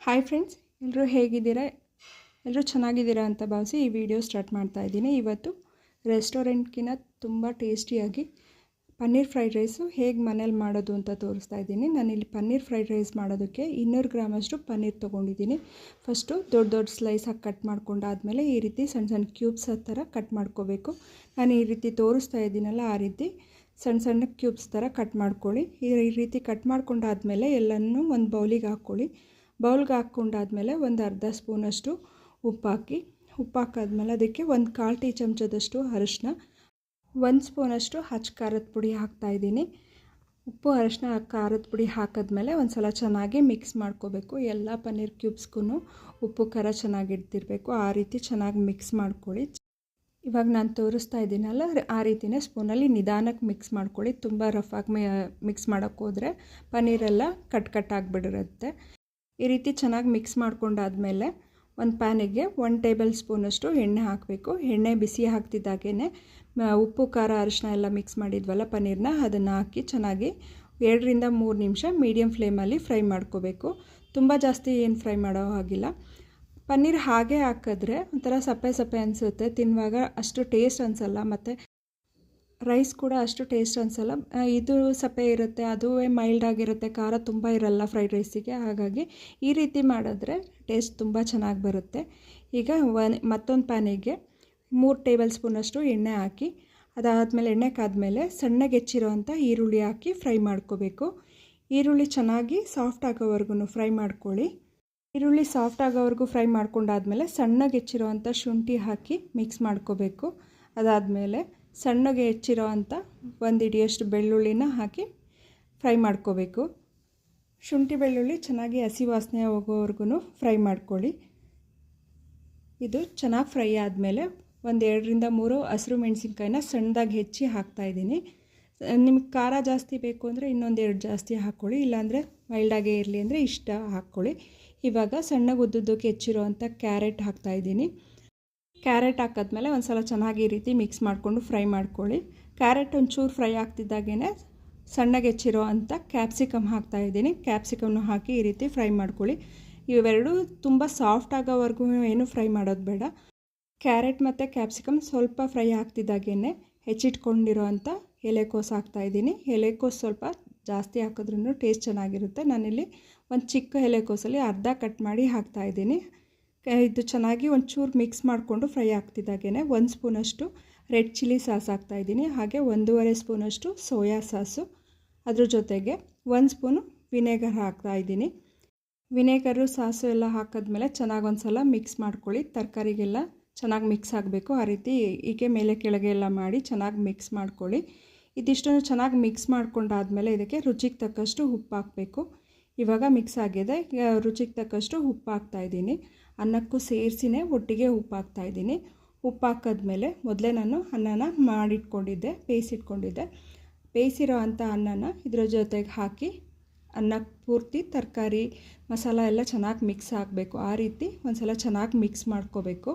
Hi friends ಎಲ್ಲರೂ ಹೇಗಿದ್ದೀರಾ? ಎಲ್ಲರೂ ಚೆನ್ನಾಗಿದ್ದೀರಾ ಅಂತ ಭಾವಿಸಿ ಈ ವಿಡಿಯೋ ಸ್ಟಾರ್ಟ್ ಮಾಡ್ತಾ ಇದ್ದೀನಿ. ಇವತ್ತು ರೆಸ್ಟೋರೆಂಟ್ಗಿಂತ ತುಂಬ ಟೇಸ್ಟಿಯಾಗಿ ಪನ್ನೀರ್ ಫ್ರೈಡ್ ರೈಸು ಹೇಗೆ ಮನೇಲಿ ಮಾಡೋದು ಅಂತ ತೋರಿಸ್ತಾ ಇದ್ದೀನಿ. ನಾನಿಲ್ಲಿ ಪನ್ನೀರ್ ಫ್ರೈಡ್ ರೈಸ್ ಮಾಡೋದಕ್ಕೆ ಇನ್ನೂರು ಗ್ರಾಮಷ್ಟು ಪನ್ನೀರ್ ತೊಗೊಂಡಿದ್ದೀನಿ. ಫಸ್ಟು ದೊಡ್ಡ ದೊಡ್ಡ ಸ್ಲೈಸಾಗಿ ಕಟ್ ಮಾಡ್ಕೊಂಡಾದಮೇಲೆ ಈ ರೀತಿ ಸಣ್ಣ ಸಣ್ಣ ಕ್ಯೂಬ್ಸ್ ಥರ ಕಟ್ ಮಾಡ್ಕೋಬೇಕು. ನಾನು ಈ ರೀತಿ ತೋರಿಸ್ತಾ ಇದ್ದೀನಲ್ಲ ಆ ರೀತಿ ಸಣ್ಣ ಸಣ್ಣ ಕ್ಯೂಬ್ಸ್ ಥರ ಕಟ್ ಮಾಡ್ಕೊಳ್ಳಿ. ಈ ರೀತಿ ಕಟ್ ಮಾಡ್ಕೊಂಡಾದಮೇಲೆ ಎಲ್ಲನೂ ಒಂದು ಬೌಲಿಗೆ ಹಾಕ್ಕೊಳ್ಳಿ. ಬೌಲ್ಗೆ ಹಾಕ್ಕೊಂಡಾದ್ಮೇಲೆ ಒಂದು ಅರ್ಧ ಸ್ಪೂನಷ್ಟು ಉಪ್ಪಾಕಿ, ಉಪ್ಪಾಕಾದ್ಮೇಲೆ ಅದಕ್ಕೆ ಒಂದು ಕಾಲು ಟೀ ಚಮಚದಷ್ಟು ಅರಿಶಿನ, ಒಂದು ಸ್ಪೂನಷ್ಟು ಹಚ್ಚ ಖಾರದ ಪುಡಿ ಹಾಕ್ತಾಯಿದ್ದೀನಿ ಉಪ್ಪು, ಅರಶಿನ, ಖಾರದ ಪುಡಿ ಹಾಕಿದ್ಮೇಲೆ ಒಂದು ಸಲ ಚೆನ್ನಾಗಿ ಮಿಕ್ಸ್ ಮಾಡ್ಕೋಬೇಕು. ಎಲ್ಲ ಪನ್ನೀರ್ ಕ್ಯೂಬ್ಸ್ಗೂ ಉಪ್ಪು, ಖಾರ ಚೆನ್ನಾಗಿಡ್ತಿರ್ಬೇಕು ಆ ರೀತಿ ಚೆನ್ನಾಗಿ ಮಿಕ್ಸ್ ಮಾಡ್ಕೊಳ್ಳಿ. ಇವಾಗ ನಾನು ತೋರಿಸ್ತಾ ಇದ್ದೀನಲ್ಲ, ಆ ರೀತಿಯೇ ಸ್ಪೂನಲ್ಲಿ ನಿಧಾನಕ್ಕೆ ಮಿಕ್ಸ್ ಮಾಡ್ಕೊಳ್ಳಿ. ತುಂಬ ರಫಾಗಿ ಮಿಕ್ಸ್ ಮಾಡೋಕ್ಕೋದ್ರೆ ಪನ್ನೀರೆಲ್ಲ ಕಟ್ ಕಟ್ ಆಗಿಬಿಡಿರುತ್ತೆ. ಈ ರೀತಿ ಚೆನ್ನಾಗಿ ಮಿಕ್ಸ್ ಮಾಡ್ಕೊಂಡಾದಮೇಲೆ ಒಂದು ಪ್ಯಾನಿಗೆ ಒನ್ ಟೇಬಲ್ ಸ್ಪೂನಷ್ಟು ಎಣ್ಣೆ ಹಾಕಬೇಕು. ಎಣ್ಣೆ ಬಿಸಿ ಹಾಕ್ತಿದ್ದಾಗೇ ಉಪ್ಪು, ಖಾರ ಅರಿಶಿನ ಎಲ್ಲ ಮಿಕ್ಸ್ ಮಾಡಿದ್ವಲ್ಲ ಪನ್ನೀರ್ನ, ಅದನ್ನು ಹಾಕಿ ಚೆನ್ನಾಗಿ ಎರಡರಿಂದ ಮೂರು ನಿಮಿಷ ಮೀಡಿಯಮ್ ಫ್ಲೇಮಲ್ಲಿ ಫ್ರೈ ಮಾಡ್ಕೋಬೇಕು. ತುಂಬ ಜಾಸ್ತಿ ಏನು ಫ್ರೈ ಮಾಡೋ ಹಾಗಿಲ್ಲ. ಪನ್ನೀರ್ ಹಾಗೆ ಹಾಕಿದ್ರೆ ಒಂಥರ ಸಪ್ಪೆ ಸಪ್ಪೆ ಅನಿಸುತ್ತೆ. ತಿನ್ನುವಾಗ ಅಷ್ಟು ಟೇಸ್ಟ್ ಅನಿಸಲ್ಲ. ಮತ್ತು ರೈಸ್ ಕೂಡ ಅಷ್ಟು ಟೇಸ್ಟ್ ಅನಿಸಲ್ಲ. ಇದು ಸಪ್ಪೆ ಇರುತ್ತೆ, ಅದುವೇ ಮೈಲ್ಡ್ ಆಗಿರುತ್ತೆ, ಖಾರ ತುಂಬ ಇರಲ್ಲ ಫ್ರೈಡ್ ರೈಸಿಗೆ ಹಾಗಾಗಿ ಈ ರೀತಿ ಮಾಡಿದ್ರೆ ಟೇಸ್ಟ್ ತುಂಬ ಚೆನ್ನಾಗಿ ಬರುತ್ತೆ. ಈಗ ಒನ್, ಮತ್ತೊಂದು ಪ್ಯಾನಿಗೆ ಮೂರು ಟೇಬಲ್ ಸ್ಪೂನಷ್ಟು ಎಣ್ಣೆ ಹಾಕಿ, ಅದಾದಮೇಲೆ ಎಣ್ಣೆ ಕಾದ್ಮೇಲೆ ಸಣ್ಣಗೆ ಹೆಚ್ಚಿರೋವಂಥ ಈರುಳ್ಳಿ ಹಾಕಿ ಫ್ರೈ ಮಾಡ್ಕೋಬೇಕು. ಈರುಳ್ಳಿ ಚೆನ್ನಾಗಿ ಸಾಫ್ಟ್ ಆಗೋವರೆಗೂ ಫ್ರೈ ಮಾಡ್ಕೊಳ್ಳಿ. ಈರುಳ್ಳಿ ಸಾಫ್ಟ್ ಆಗೋವರೆಗೂ ಫ್ರೈ ಮಾಡ್ಕೊಂಡಾದ್ಮೇಲೆ ಸಣ್ಣಗೆ ಹೆಚ್ಚಿರೋವಂಥ ಶುಂಠಿ ಹಾಕಿ ಮಿಕ್ಸ್ ಮಾಡ್ಕೋಬೇಕು. ಅದಾದಮೇಲೆ ಸಣ್ಣಗೆ ಹೆಚ್ಚಿರೋ ಅಂಥ ಒಂದು ಹಿಡಿಯಷ್ಟು ಬೆಳ್ಳುಳ್ಳಿನ ಹಾಕಿ ಫ್ರೈ ಮಾಡ್ಕೋಬೇಕು. ಶುಂಠಿ ಬೆಳ್ಳುಳ್ಳಿ ಚೆನ್ನಾಗಿ ಹಸಿ ವಾಸನೆ ಹೋಗೋವರೆಗೂ ಫ್ರೈ ಮಾಡ್ಕೊಳ್ಳಿ. ಇದು ಚೆನ್ನಾಗಿ ಫ್ರೈ ಆದಮೇಲೆ ಒಂದು ಎರಡರಿಂದ ಮೂರು ಹಸಿರು ಮೆಣಸಿನ್ಕಾಯಿನ ಸಣ್ಣದಾಗಿ ಹೆಚ್ಚಿ ಹಾಕ್ತಾಯಿದ್ದೀನಿ ನಿಮ್ಗೆ ಖಾರ ಜಾಸ್ತಿ ಬೇಕು ಅಂದರೆ ಇನ್ನೊಂದು ಎರಡು ಜಾಸ್ತಿ ಹಾಕ್ಕೊಳ್ಳಿ ಇಲ್ಲಾಂದರೆ ಮೈಲ್ಡಾಗೆ ಇರಲಿ ಅಂದರೆ ಇಷ್ಟ ಹಾಕ್ಕೊಳ್ಳಿ ಇವಾಗ ಸಣ್ಣಗೆ ಉದ್ದುದ್ದಕ್ಕೆ ಹೆಚ್ಚಿರೋ ಅಂಥ ಕ್ಯಾರೆಟ್ ಹಾಕ್ತಾಯಿದ್ದೀನಿ ಕ್ಯಾರೆಟ್ ಹಾಕಿದ್ಮೇಲೆ ಒಂದು ಸಲ ಚೆನ್ನಾಗಿ ಈ ರೀತಿ ಮಿಕ್ಸ್ ಮಾಡಿಕೊಂಡು ಫ್ರೈ ಮಾಡ್ಕೊಳ್ಳಿ. ಕ್ಯಾರೆಟ್ ಒಂಚೂರು ಫ್ರೈ ಆಗ್ತಿದ್ದಾಗೇ ಸಣ್ಣಗೆ ಹೆಚ್ಚಿರೋ ಅಂಥ ಕ್ಯಾಪ್ಸಿಕಮ್ ಹಾಕ್ತಾಯಿದ್ದೀನಿ ಕ್ಯಾಪ್ಸಿಕಮ್ನು ಹಾಕಿ ಈ ರೀತಿ ಫ್ರೈ ಮಾಡ್ಕೊಳ್ಳಿ. ಇವೆರಡೂ ತುಂಬ ಸಾಫ್ಟ್ ಆಗೋವರೆಗೂ ಏನು ಫ್ರೈ ಮಾಡೋದು ಬೇಡ. ಕ್ಯಾರೆಟ್ ಮತ್ತು ಕ್ಯಾಪ್ಸಿಕಮ್ ಸ್ವಲ್ಪ ಫ್ರೈ ಆಗ್ತಿದ್ದಾಗೇ ಹೆಚ್ಚಿಟ್ಕೊಂಡಿರೋ ಅಂಥ ಎಲೆಕೋಸು ಹಾಕ್ತಾಯಿದ್ದೀನಿ ಎಲೆಕೋಸು ಸ್ವಲ್ಪ ಜಾಸ್ತಿ ಹಾಕಿದ್ರೂ ಟೇಸ್ಟ್ ಚೆನ್ನಾಗಿರುತ್ತೆ. ನಾನಿಲ್ಲಿ ಒಂದು ಚಿಕ್ಕ ಎಲೆಕೋಸಲ್ಲಿ ಅರ್ಧ ಕಟ್ ಮಾಡಿ ಹಾಕ್ತಾಯಿದ್ದೀನಿ ಇದು ಚೆನ್ನಾಗಿ ಒಂಚೂರು ಮಿಕ್ಸ್ ಮಾಡಿಕೊಂಡು ಫ್ರೈ ಆಗ್ತಿದ್ದಾಗೇ ಒಂದು ಸ್ಪೂನಷ್ಟು ರೆಡ್ ಚಿಲ್ಲಿ ಸಾಸ್ ಹಾಕ್ತಾಯಿದ್ದೀನಿ ಹಾಗೆ ಒಂದೂವರೆ ಸ್ಪೂನಷ್ಟು ಸೋಯಾ ಸಾಸು ಅದ್ರ ಜೊತೆಗೆ ಒಂದು ಸ್ಪೂನು ವಿನೆಗರ್ ಹಾಕ್ತಾಯಿದ್ದೀನಿ ವಿನೆಗರು ಸಾಸು ಎಲ್ಲ ಹಾಕಿದ್ಮೇಲೆ ಚೆನ್ನಾಗಿ ಒಂದು ಸಲ ಮಿಕ್ಸ್ ಮಾಡ್ಕೊಳ್ಳಿ. ತರಕಾರಿಗೆಲ್ಲ ಚೆನ್ನಾಗಿ ಮಿಕ್ಸ್ ಆಗಬೇಕು. ಆ ರೀತಿ ಹೀಗೆ ಮೇಲೆ ಕೆಳಗೆ ಎಲ್ಲ ಮಾಡಿ ಚೆನ್ನಾಗಿ ಮಿಕ್ಸ್ ಮಾಡ್ಕೊಳ್ಳಿ. ಇದಿಷ್ಟನ್ನು ಚೆನ್ನಾಗಿ ಮಿಕ್ಸ್ ಮಾಡ್ಕೊಂಡಾದಮೇಲೆ ಇದಕ್ಕೆ ರುಚಿಗೆ ತಕ್ಕಷ್ಟು ಉಪ್ಪು ಹಾಕಬೇಕು. ಇವಾಗ ಮಿಕ್ಸ್ ಆಗಿದೆ. ರುಚಿಗೆ ತಕ್ಕಷ್ಟು ಉಪ್ಪು ಹಾಕ್ತಾಯಿದ್ದೀನಿ ಅನ್ನಕ್ಕೂ ಸೇರಿಸಿನೇ ಒಟ್ಟಿಗೆ ಉಪ್ಪು ಹಾಕ್ತಾಯಿದ್ದೀನಿ ಉಪ್ಪು ಹಾಕಿದ್ಮೇಲೆ ಮೊದಲೇ ನಾನು ಅನ್ನನ ಮಾಡಿಟ್ಕೊಂಡಿದ್ದೆ, ಬೇಯಿಸಿಟ್ಕೊಂಡಿದ್ದೆ. ಬೇಯಿಸಿರೋ ಅಂಥ ಅನ್ನನ ಇದ್ರ ಜೊತೆಗೆ ಹಾಕಿ ಅನ್ನಕ್ಕೆ ಪೂರ್ತಿ, ತರಕಾರಿ, ಮಸಾಲ ಎಲ್ಲ ಚೆನ್ನಾಗಿ ಮಿಕ್ಸ್ ಆಗಬೇಕು. ಆ ರೀತಿ ಒಂದು ಸಲ ಚೆನ್ನಾಗಿ ಮಿಕ್ಸ್ ಮಾಡ್ಕೋಬೇಕು.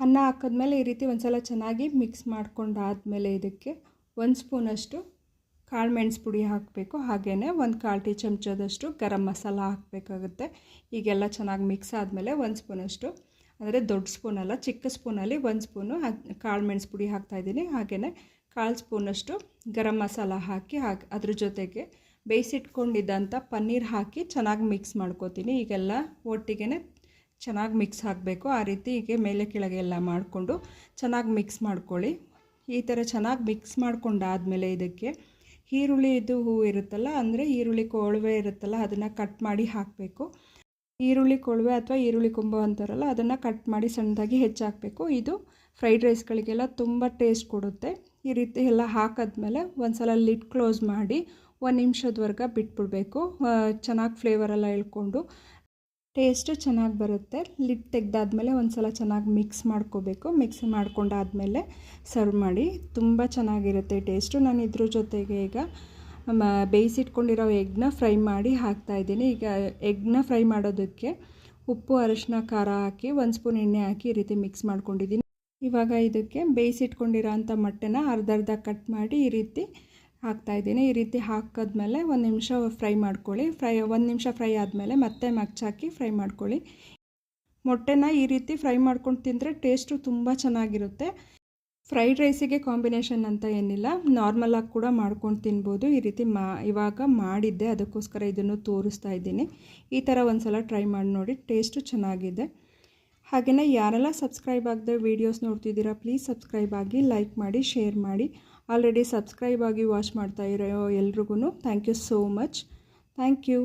ಅನ್ನ ಹಾಕಿದ್ಮೇಲೆ ಈ ರೀತಿ ಒಂದು ಸಲ ಚೆನ್ನಾಗಿ ಮಿಕ್ಸ್ ಮಾಡ್ಕೊಂಡಾದಮೇಲೆ ಇದಕ್ಕೆ ಒಂದು ಸ್ಪೂನಷ್ಟು ಕಾಳು ಮೆಣಸು ಪುಡಿ ಹಾಕಬೇಕು. ಹಾಗೆಯೇ ಒಂದು ಕಾಲು ಟೀ ಚಮಚದಷ್ಟು ಗರಂ ಮಸಾಲ ಹಾಕಬೇಕಾಗುತ್ತೆ. ಈಗೆಲ್ಲ ಚೆನ್ನಾಗಿ ಮಿಕ್ಸ್ ಆದಮೇಲೆ ಒಂದು ಸ್ಪೂನಷ್ಟು ಅಂದರೆ ದೊಡ್ಡ ಸ್ಪೂನಲ್ಲ ಚಿಕ್ಕ ಸ್ಪೂನಲ್ಲಿ ಒಂದು ಸ್ಪೂನು ಕಾಳು ಮೆಣಸು ಪುಡಿ ಹಾಕ್ತಾಯಿದ್ದೀನಿ ಹಾಗೆಯೇ ಕಾಲು ಸ್ಪೂನಷ್ಟು ಗರಂ ಮಸಾಲ ಹಾಕಿ ಹಾಕಿ ಅದ್ರ ಜೊತೆಗೆ ಬೇಯಿಸಿಟ್ಕೊಂಡಿದ್ದಂಥ ಪನ್ನೀರ್ ಹಾಕಿ ಚೆನ್ನಾಗಿ ಮಿಕ್ಸ್ ಮಾಡ್ಕೋತೀನಿ. ಈಗೆಲ್ಲ ಒಟ್ಟಿಗೆ ಚೆನ್ನಾಗಿ ಮಿಕ್ಸ್ ಆಗಬೇಕು. ಆ ರೀತಿ ಹೀಗೆ ಮೇಲೆ ಕೆಳಗೆ ಎಲ್ಲ ಮಾಡಿಕೊಂಡು ಚೆನ್ನಾಗಿ ಮಿಕ್ಸ್ ಮಾಡ್ಕೊಳ್ಳಿ. ಈ ಥರ ಚೆನ್ನಾಗಿ ಮಿಕ್ಸ್ ಮಾಡ್ಕೊಂಡಾದಮೇಲೆ ಇದಕ್ಕೆ ಈರುಳ್ಳಿದು ಹೂವು ಇರುತ್ತಲ್ಲ, ಅಂದರೆ ಈರುಳ್ಳಿ ಕೊಳವೆ ಇರುತ್ತಲ್ಲ, ಅದನ್ನು ಕಟ್ ಮಾಡಿ ಹಾಕಬೇಕು. ಈರುಳ್ಳಿ ಕೊಳವೆ ಅಥವಾ ಈರುಳ್ಳಿ ಕೊಂಬು ಅಂತಾರಲ್ಲ, ಅದನ್ನು ಕಟ್ ಮಾಡಿ ಸಣ್ಣದಾಗಿ ಹೆಚ್ಚಾಕಬೇಕು. ಇದು ಫ್ರೈಡ್ ರೈಸ್ಗಳಿಗೆಲ್ಲ ತುಂಬ ಟೇಸ್ಟ್ ಕೊಡುತ್ತೆ. ಈ ರೀತಿ ಎಲ್ಲ ಹಾಕಾದ್ಮೇಲೆ ಒಂದು ಸಲ ಲಿಡ್ ಕ್ಲೋಸ್ ಮಾಡಿ ಒಂದು ನಿಮಿಷದವರೆಗೆ ಬಿಟ್ಬಿಡಬೇಕು. ಚೆನ್ನಾಗಿ ಫ್ಲೇವರೆಲ್ಲ ಇಳ್ಕೊಂಡು ಟೇಸ್ಟು ಚೆನ್ನಾಗಿ ಬರುತ್ತೆ. ಲಿಡ್ ತೆಗೆದಾದ್ಮೇಲೆ ಒಂದು ಸಲ ಚೆನ್ನಾಗಿ ಮಿಕ್ಸ್ ಮಾಡ್ಕೋಬೇಕು. ಮಿಕ್ಸ್ ಮಾಡ್ಕೊಂಡಾದಮೇಲೆ ಸರ್ವ್ ಮಾಡಿ. ತುಂಬ ಚೆನ್ನಾಗಿರುತ್ತೆ ಟೇಸ್ಟು. ನಾನು ಇದ್ರ ಜೊತೆಗೆ ಈಗ ಬೇಯಿಸಿಟ್ಕೊಂಡಿರೋ ಎಗ್ನ ಫ್ರೈ ಮಾಡಿ ಹಾಕ್ತಾಯಿದ್ದೀನಿ ಈಗ ಎಗ್ನ ಫ್ರೈ ಮಾಡೋದಕ್ಕೆ ಉಪ್ಪು, ಅರಿಶಿನ, ಖಾರ ಹಾಕಿ ಒಂದು ಸ್ಪೂನ್ ಎಣ್ಣೆ ಹಾಕಿ ಈ ರೀತಿ ಮಿಕ್ಸ್ ಮಾಡ್ಕೊಂಡಿದ್ದೀನಿ. ಇವಾಗ ಇದಕ್ಕೆ ಬೇಯಿಸಿಟ್ಕೊಂಡಿರೋ ಅಂಥ ಮೊಟ್ಟೆನ ಅರ್ಧ ಅರ್ಧ ಕಟ್ ಮಾಡಿ ಈ ರೀತಿ ಹಾಕ್ತಾಯಿದ್ದೀನಿ ಈ ರೀತಿ ಹಾಕಿದ್ಮೇಲೆ ಒಂದು ನಿಮಿಷ ಫ್ರೈ ಮಾಡ್ಕೊಳ್ಳಿ. ಫ್ರೈ, ಒಂದು ನಿಮಿಷ ಫ್ರೈ ಆದಮೇಲೆ ಮತ್ತೆ ಮಗ್ಚಾಕಿ ಫ್ರೈ ಮಾಡ್ಕೊಳ್ಳಿ. ಮೊಟ್ಟೆನ ಈ ರೀತಿ ಫ್ರೈ ಮಾಡ್ಕೊಂಡು ತಿಂದರೆ ಟೇಸ್ಟು ತುಂಬ ಚೆನ್ನಾಗಿರುತ್ತೆ. ಫ್ರೈಡ್ ರೈಸಿಗೆ ಕಾಂಬಿನೇಷನ್ ಅಂತ ಏನಿಲ್ಲ. ನಾರ್ಮಲಾಗಿ ಕೂಡ ಮಾಡ್ಕೊಂಡು ತಿನ್ಬೋದು. ಈ ರೀತಿ ಮಾ, ಇವಾಗ ಮಾಡಿದ್ದೆ. ಅದಕ್ಕೋಸ್ಕರ ಇದನ್ನು ತೋರಿಸ್ತಾ ಇದ್ದೀನಿ. ಈ ಥರ ಒಂದು ಸಲ ಟ್ರೈ ಮಾಡಿ ನೋಡಿ. ಟೇಸ್ಟು ಚೆನ್ನಾಗಿದೆ. ಹಾಗೆಯೇ ಯಾರೆಲ್ಲ ಸಬ್ಸ್ಕ್ರೈಬ್ ಆಗದೆ ವೀಡಿಯೋಸ್ ನೋಡ್ತಿದ್ದೀರಾ ಪ್ಲೀಸ್ ಸಬ್ಸ್ಕ್ರೈಬ್ ಆಗಿ ಲೈಕ್ ಮಾಡಿ ಶೇರ್ ಮಾಡಿ. ಆಲ್ರೆಡಿ ಸಬ್ಸ್ಕ್ರೈಬ್ ಆಗಿ ವಾಚ್ ಮಾಡ್ತಾ ಇರೋ ಎಲ್ರಿಗೂ thank you so much thank you